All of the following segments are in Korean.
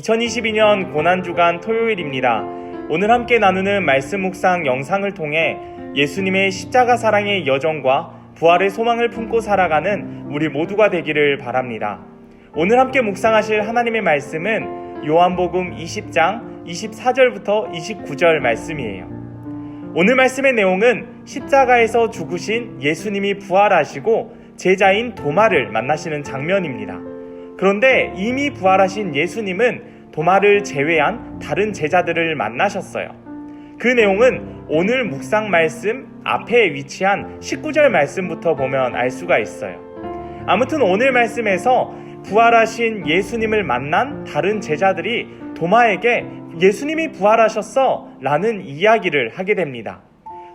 2022년 고난주간 토요일입니다. 오늘 함께 나누는 말씀 묵상 영상을 통해 예수님의 십자가 사랑의 여정과 부활의 소망을 품고 살아가는 우리 모두가 되기를 바랍니다. 오늘 함께 묵상하실 하나님의 말씀은 요한복음 20장 24절부터 29절 말씀이에요. 오늘 말씀의 내용은 십자가에서 죽으신 예수님이 부활하시고 제자인 도마를 만나시는 장면입니다. 그런데 이미 부활하신 예수님은 도마를 제외한 다른 제자들을 만나셨어요. 그 내용은 오늘 묵상 말씀 앞에 위치한 19절 말씀부터 보면 알 수가 있어요. 아무튼 오늘 말씀에서 부활하신 예수님을 만난 다른 제자들이 도마에게 예수님이 부활하셨어 라는 이야기를 하게 됩니다.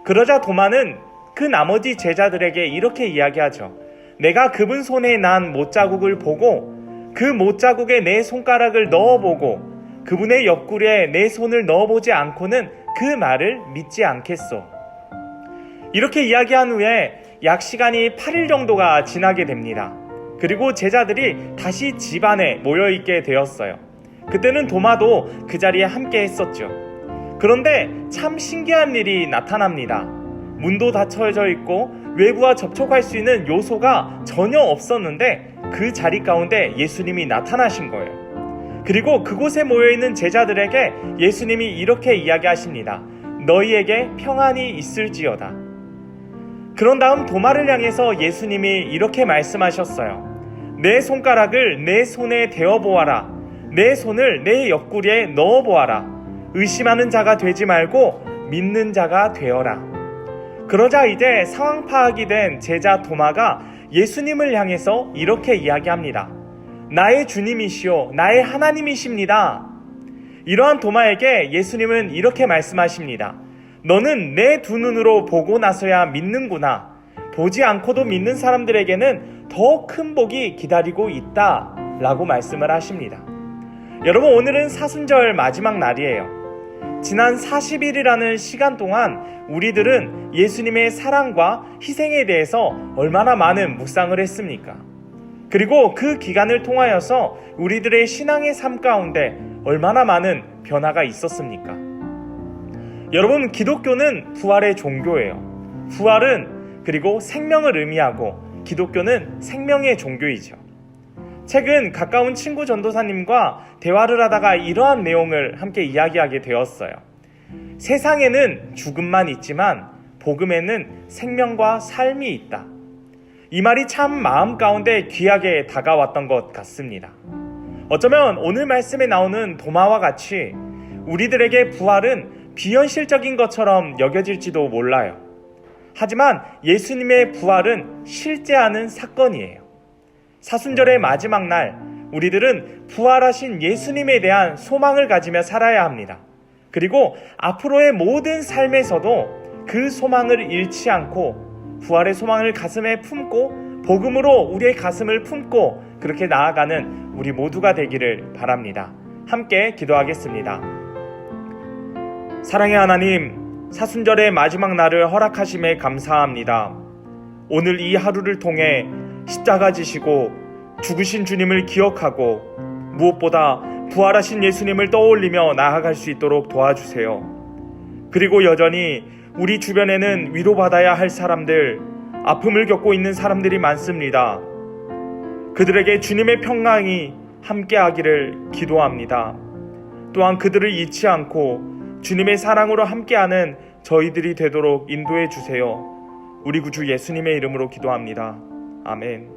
그러자 도마는 그 나머지 제자들에게 이렇게 이야기하죠. 내가 그분 손에 난 못자국을 보고 그 못자국에 내 손가락을 넣어보고 그분의 옆구리에 내 손을 넣어보지 않고는 그 말을 믿지 않겠소. 이렇게 이야기한 후에 약 시간이 8일 정도가 지나게 됩니다. 그리고 제자들이 다시 집안에 모여 있게 되었어요. 그때는 도마도 그 자리에 함께 했었죠. 그런데 참 신기한 일이 나타납니다. 문도 닫혀져 있고 외부와 접촉할 수 있는 요소가 전혀 없었는데 그 자리 가운데 예수님이 나타나신 거예요. 그리고 그곳에 모여 있는 제자들에게 예수님이 이렇게 이야기하십니다. 너희에게 평안이 있을지어다. 그런 다음 도마를 향해서 예수님이 이렇게 말씀하셨어요. 내 손가락을 내 손에 대어 보아라. 내 손을 내 옆구리에 넣어 보아라. 의심하는 자가 되지 말고 믿는 자가 되어라. 그러자 이제 상황 파악이 된 제자 도마가 예수님을 향해서 이렇게 이야기합니다. 나의 주님이시오, 나의 하나님이십니다. 이러한 도마에게 예수님은 이렇게 말씀하십니다. 너는 내 두 눈으로 보고 나서야 믿는구나. 보지 않고도 믿는 사람들에게는 더 큰 복이 기다리고 있다. 라고 말씀을 하십니다. 여러분, 오늘은 사순절 마지막 날이에요. 지난 40일이라는 시간 동안 우리들은 예수님의 사랑과 희생에 대해서 얼마나 많은 묵상을 했습니까? 그리고 그 기간을 통하여서 우리들의 신앙의 삶 가운데 얼마나 많은 변화가 있었습니까? 여러분, 기독교는 부활의 종교예요. 부활은 그리고 생명을 의미하고 기독교는 생명의 종교이죠. 최근 가까운 친구 전도사님과 대화를 하다가 이러한 내용을 함께 이야기하게 되었어요. 세상에는 죽음만 있지만 복음에는 생명과 삶이 있다. 이 말이 참 마음 가운데 귀하게 다가왔던 것 같습니다. 어쩌면 오늘 말씀에 나오는 도마와 같이 우리들에게 부활은 비현실적인 것처럼 여겨질지도 몰라요. 하지만 예수님의 부활은 실제하는 사건이에요. 사순절의 마지막 날, 우리들은 부활하신 예수님에 대한 소망을 가지며 살아야 합니다. 그리고 앞으로의 모든 삶에서도 그 소망을 잃지 않고 부활의 소망을 가슴에 품고 복음으로 우리의 가슴을 품고 그렇게 나아가는 우리 모두가 되기를 바랍니다. 함께 기도하겠습니다. 사랑의 하나님, 사순절의 마지막 날을 허락하심에 감사합니다. 오늘 이 하루를 통해 십자가 지시고 죽으신 주님을 기억하고 무엇보다 부활하신 예수님을 떠올리며 나아갈 수 있도록 도와주세요. 그리고 여전히 우리 주변에는 위로받아야 할 사람들, 아픔을 겪고 있는 사람들이 많습니다. 그들에게 주님의 평강이 함께하기를 기도합니다. 또한 그들을 잊지 않고 주님의 사랑으로 함께하는 저희들이 되도록 인도해 주세요. 우리 구주 예수님의 이름으로 기도합니다. 아멘.